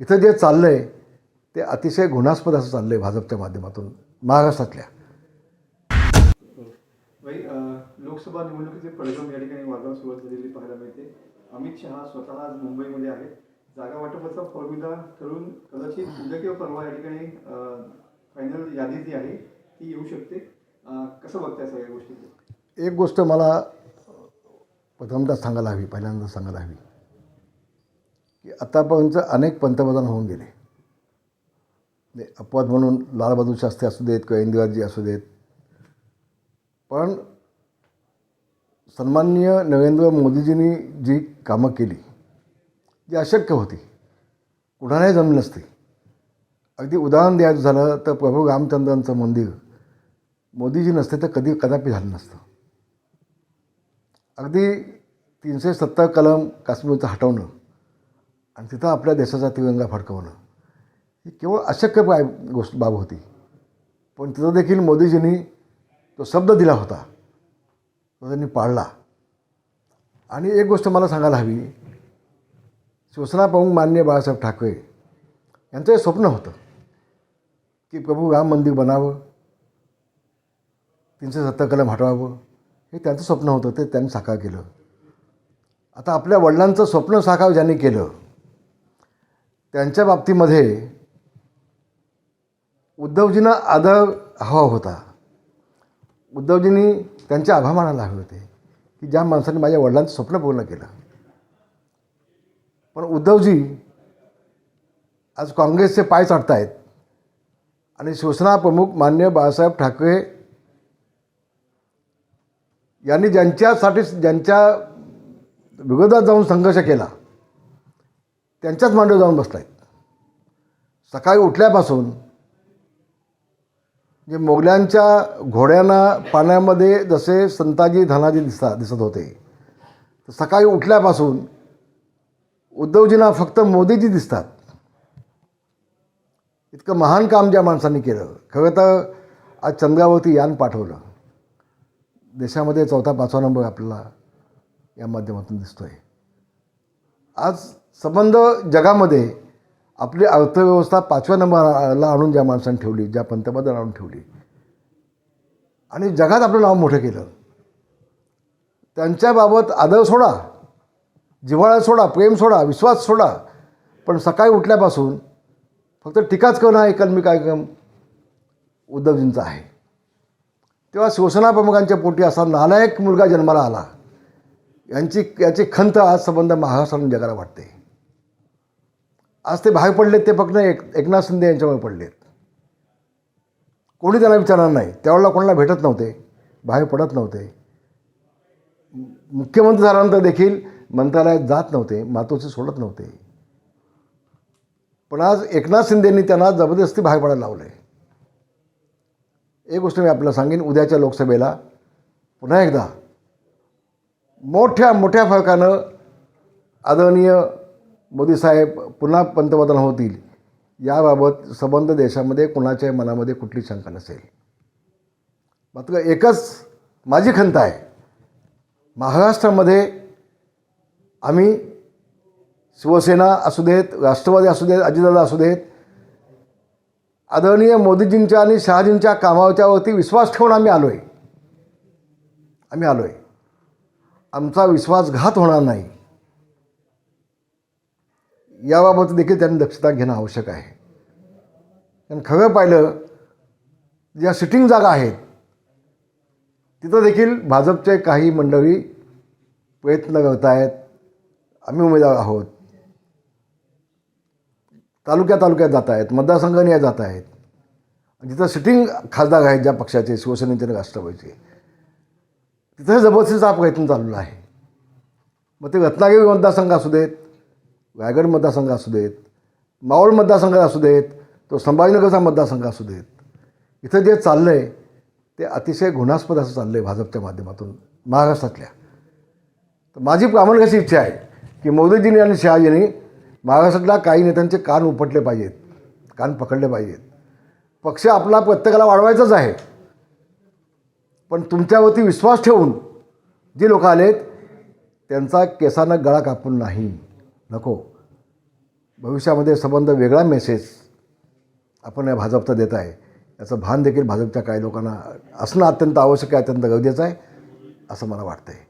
इथं जे चाललं आहे ते अतिशय घृणास्पद असं चाललं आहे भाजपच्या माध्यमातून महाराष्ट्रातल्या. लोकसभा निवडणुकीचे पडगम या ठिकाणी वादळ सुरुवात झालेली पाहायला मिळते. अमित शहा स्वतः आज मुंबईमध्ये आहेत. जागा वाटपाचा फॉर्म्युला ठरून कदाचित उद्या किंवा परवा या ठिकाणी फायनल यादी जी आहे ती येऊ शकते. कसं बघताय सगळ्या गोष्टी? एक गोष्ट मला प्रथमतः सांगायला हवी पहिल्यांदा सांगायला हवी. की आतापर्यंत अनेक पंतप्रधान होऊन गेले. म्हणजे अपवाद म्हणून लालबहादूर शास्त्री असू देत किंवा इंदिराजी असू देत. पण सन्माननीय नरेंद्र मोदीजींनी जी कामं केली जी अशक्य होती. कुणालाही जमली नसती. अगदी उदाहरण द्यायचं झालं तर प्रभू रामचंद्रांचं मंदिर. मोदीजी नसते तर कधी कदापि झालं नसतं. अगदी तीनशे सत्तर कलम काश्मीरचं हटवणं. आणि तिथं आपल्या देशाचा तिरंगा फडकवणं. ही केवळ अशक्य बाय गोष्ट बाब होती. पण तिथं देखील मोदीजींनी तो शब्द दिला होता. तो त्यांनी पाळला. आणि एक गोष्ट मला सांगायला हवी. शिवसेना पाहून मान्य बाळासाहेब ठाकरे यांचं हे स्वप्न होतं की प्रभू राम मंदिर बनावं तीनशे सत्तर कलम हटवावं. हे त्यांचं स्वप्न होतं ते त्यांनी साकार केलं. आता आपल्या वडिलांचं स्वप्न साकार ज्यांनी केलं त्यांच्या बाबतीमध्ये उद्धवजींना आदर हवा होता. उद्धवजींनी त्यांच्या आभार मानायला हवे होते की ज्या माणसाने माझ्या वडिलांचं स्वप्न पूर्ण केलं. पण उद्धवजी आज काँग्रेसचे पाय चाटतायत आणि शिवसेना प्रमुख मान्य बाळासाहेब ठाकरे यांनी ज्यांच्यासाठी ज्यांच्या विरोधात जाऊन संघर्ष केला त्यांच्याच मांडीवर जाऊन बसला आहेत सकाळी उठल्यापासून जे मोगल्यांच्या घोड्यांना पाण्यामध्ये जसे संताजी धनाजी दिसता दिसत होते सकाळी उठल्यापासून उद्धवजींना फक्त मोदीजी दिसतात. इतकं महान काम ज्या माणसांनी केलं. खरं तर आज चंद्रावरती यान पाठवलं. देशामध्ये चौथा पाचवा नंबर आपल्याला या माध्यमातून दिसतो आहे आज संबंध जगामध्ये आपली अर्थव्यवस्था पाचव्या नंबरला आणून ज्या माणसाने ठेवली ज्या पंतप्रधान आणून ठेवली. आणि जगात आपलं नाव मोठं केलं. त्यांच्याबाबत आदर सोडा जिव्हाळा सोडा प्रेम सोडा विश्वास सोडा. पण सकाळी उठल्यापासून फक्त टीकाच करणं हा एकल्मी कार्यक्रम उद्धवजींचा आहे. तेव्हा शिवसेना प्रमुखांच्या पोटी असा नालायक मुलगा जन्माला आला. यांची याची खंत आज संबंध महाराष्ट्राने जगाला वाटते. आज ते बाहेर पडलेत ते फक्त एक एकनाथ शिंदे यांच्यामुळे पडलेत. कोणी त्याला विचारणार नाही. त्यावेळेला कोणाला भेटत नव्हते बाहेर पडत नव्हते. मुख्यमंत्री झाल्यानंतर देखील मंत्रालयात जात नव्हते मातोचे सोडत नव्हते. पण आज एकनाथ शिंदेंनी त्यांना जबरदस्ती बाहेर पडायला लावलं आहे एक गोष्ट मी आपल्याला सांगेन उद्याच्या लोकसभेला पुन्हा एकदा मोठ्या मोठ्या फरकानं आदरणीय मोदीसाहेब पुन्हा पंतप्रधान होतील याबाबत संबंध देशामध्ये कुणाच्या मनामध्ये कुठली शंका नसेल. मात्र एकच माझी खंत आहे महाराष्ट्रामध्ये आम्ही शिवसेना असू देत राष्ट्रवादी असू देत अजितदादा असू देत आदरणीय मोदीजींच्या आणि शहाजींच्या कामाच्यावरती विश्वास ठेवून आम्ही आलो आहे आम्ही आलो आहे आमचा विश्वासघात होणार नाही. याबाबत देखील त्यांनी दक्षता घेणं आवश्यक आहे. कारण खरं पाहिलं ज्या सिटिंग जागा आहेत तिथं देखील भाजपचे काही मंडळी प्रयत्न करत आहेत आम्ही उमेदवार आहोत. तालुक्या तालुक्यात जात आहेत मतदारसंघाने जात आहेत जिथं सिटिंग खासदार आहेत ज्या पक्षाचे शिवसेनेचे आणि राष्ट्रवादीचे तिथं जबरदस्तीचा हा प्रयत्न चालू आहे. मग ते रत्नागिरी मतदारसंघ असू देत रायगड मतदारसंघ असू देत मावळ मतदारसंघ असू देत तो संभाजीनगरचा मतदारसंघ असू देत. इथं जे चाललं आहे ते अतिशय घृणास्पद असं चाललं आहे भाजपच्या माध्यमातून महाराष्ट्रातल्या. तर माझी प्रामाणिक अशी इच्छा आहे की मोदीजींनी आणि शहाजींनी महाराष्ट्रातल्या काही नेत्यांचे कान उपटले पाहिजेत कान पकडले पाहिजेत. पक्ष आपला प्रत्येकाला वाढवायचाच आहे. पण तुमच्यावरती विश्वास ठेवून जी लोक आलेत त्यांचा केसानं गळा कापून नाही. नको. भविष्यामध्ये संबंध वेगळा मेसेज आपण या भाजपचा देत आहे. याचं भान देखील भाजपच्या काही लोकांना असणं अत्यंत आवश्यक आहे अत्यंत गरजेचं आहे असं मला वाटतं आहे